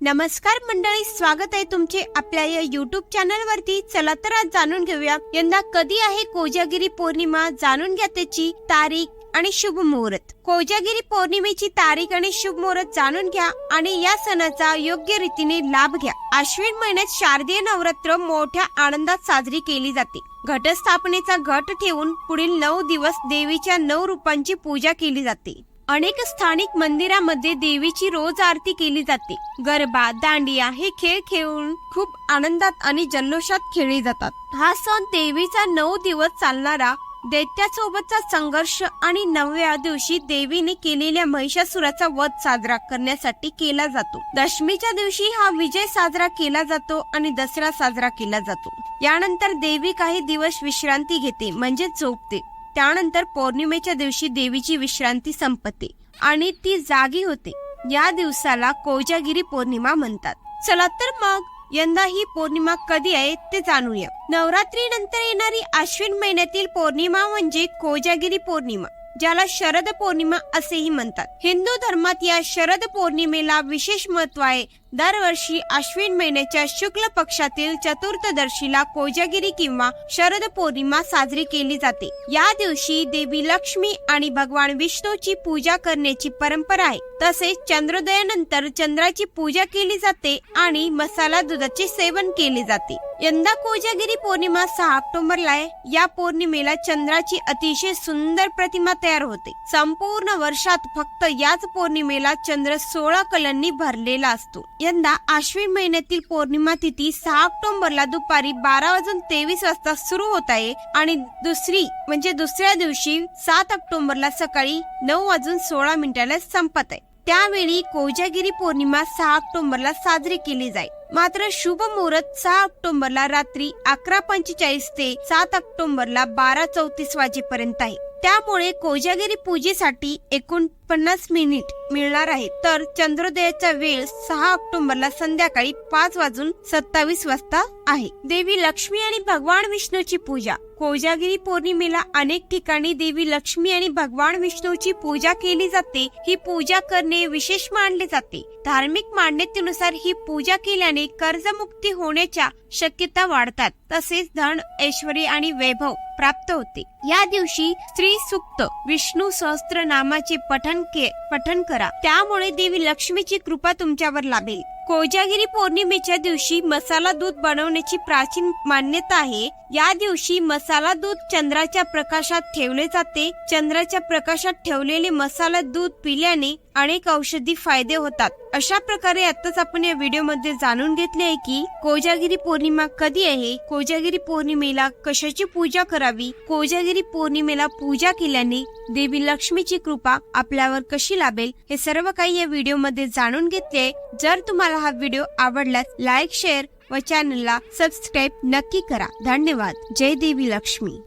नमस्कार मंडळी स्वागत आहे तुमचे आपल्या या युट्यूब चॅनल वरती. चला तर आज जाणून घेऊया. यंदा कधी आहे कोजागिरी पौर्णिमा? जाणून घ्या त्याची तारीख आणि शुभ मुहूर्त. कोजागिरी पौर्णिमेची तारीख आणि शुभ मुहूर्त जाणून घ्या आणि या सणाचा योग्य रीतीने लाभ घ्या. आश्विन महिन्यात शारदीय नवरात्र मोठ्या आनंदात साजरी केली जाते. घटस्थापनेचा घट ठेवून पुढील नऊ दिवस देवीच्या नऊ रूपांची पूजा केली जाते. अनेक स्थानिक मंदिरामध्ये देवीची रोज आरती केली जाते. गरबा दांडिया हे खेळ खेळून खूप आनंदात आणि जल्लोषात खेळले जातात. हा सण देवीचा नऊ दिवस चालणारा दैत्यासोबतचा संघर्ष आणि नवव्या दिवशी देवीने केलेल्या महिषासुराचा वध साजरा करण्यासाठी केला जातो. दशमीच्या दिवशी हा विजय साजरा केला जातो आणि दसरा साजरा केला जातो. यानंतर देवी काही दिवस विश्रांती घेते म्हणजे झोपते. त्यानंतर पौर्णिमेच्या दिवशी देवीची विश्रांती संपते आणि ती जागी होते. या दिवसाला कोजागिरी पौर्णिमा म्हणतात. चला तर मग यंदा ही पौर्णिमा कधी आहे ते जाणूया. नवरात्री नंतर येणारी अश्विन महिन्यातील पौर्णिमा म्हणजे कोजागिरी पौर्णिमा ज्याला शरद पौर्णिमा असेही म्हणतात. हिंदू धर्मात या शरद पौर्णिमेला विशेष महत्त्व आहे दरवर्षी आश्विन महिन्याच्या शुक्ल पक्षातील चतुर्थदर्शीला कोजागिरी किंवा शरद पौर्णिमा साजरी केली जाते. या दिवशी देवी लक्ष्मी आणि भगवान विष्णूची पूजा करण्याची परंपरा आहे. तसेच चंद्रोदयानंतर चंद्राची पूजा केली जाते आणि मसाला दुधाचे सेवन केले जाते. यंदा कोजागिरी पौर्णिमा सहा ऑक्टोबरला आहे. या पौर्णिमेला चंद्राची अतिशय सुंदर प्रतिमा तयार होते. संपूर्ण वर्षात फक्त याच पौर्णिमेला चंद्र सोळा कलांनी भरलेला असतो. यंदा आश्विन महिन्यातील पौर्णिमा तिथी सहा ऑक्टोबरला दुपारी बारा वाजून तेवीस वाजता सुरू होत आहे आणि दुसरी म्हणजे दुसऱ्या दिवशी सात ऑक्टोबरला सकाळी नऊ वाजून सोळा मिनिटाला संपत आहे. त्यावेळी कोजागिरी पौर्णिमा सहा ऑक्टोबरला साजरी केली जाईल. मात्र शुभ मुहूर्त सहा ऑक्टोबरला रात्री अकरा पंचेचाळीस ते सात ऑक्टोबरला बारा चौतीस वाजेपर्यंत आहे. त्यामुळे कोजागिरी पूजेसाठी एकूण पन्नास मिनिट मिळणार आहे. तर चंद्रोदयाचा वेळ सहा ऑक्टोबरला संध्याकाळी पाच वाजून सत्तावीस वाजता आहे. देवी लक्ष्मी आणि भगवान विष्णूची पूजा. कोजागिरी पौर्णिमेला अनेक ठिकाणी देवी लक्ष्मी आणि भगवान विष्णूची पूजा केली जाते. ही पूजा करणे विशेष मानले जाते. धार्मिक मान्यतेनुसार ही पूजा केल्याने कर्जमुक्ती होण्याच्या शक्यता वाढतात. तसेच धन ऐश्वर्य आणि वैभव प्राप्त होते. या दिवशी स्त्री सुक्त विष्णू सहस्त्र नामाचे पठण के पठण करा. त्यामुळे देवी लक्ष्मीची कृपा तुमच्यावर लाभेल. कोजागिरी पौर्णिमेच्या दिवशी मसाला दूध बनवण्याची प्राचीन मान्यता आहे. या दिवशी मसाला दूध चंद्राच्या प्रकाशात ठेवले जाते. चंद्राच्या प्रकाशात ठेवलेले मसाला दूध पिल्याने अनेक औषधी फायदे होतात. अशा प्रकारे आताच आपण या व्हिडिओमध्ये जाणून घेतले आहे की कोजागिरी पौर्णिमा कधी आहे? कोजागिरी पौर्णिमेला कशाची पूजा करावी? कोजागिरी पौर्णिमेला पूजा केल्याने देवी लक्ष्मीची कृपा आपल्यावर कशी लाभेल? हे सर्व काही या व्हिडिओमध्ये जाणून घेतले जर तुम्हाला तुम्हाला हा व्हिडिओ आवडल्यास लाईक शेअर व चॅनलला सबस्क्राईब नक्की करा. धन्यवाद. जय देवी लक्ष्मी.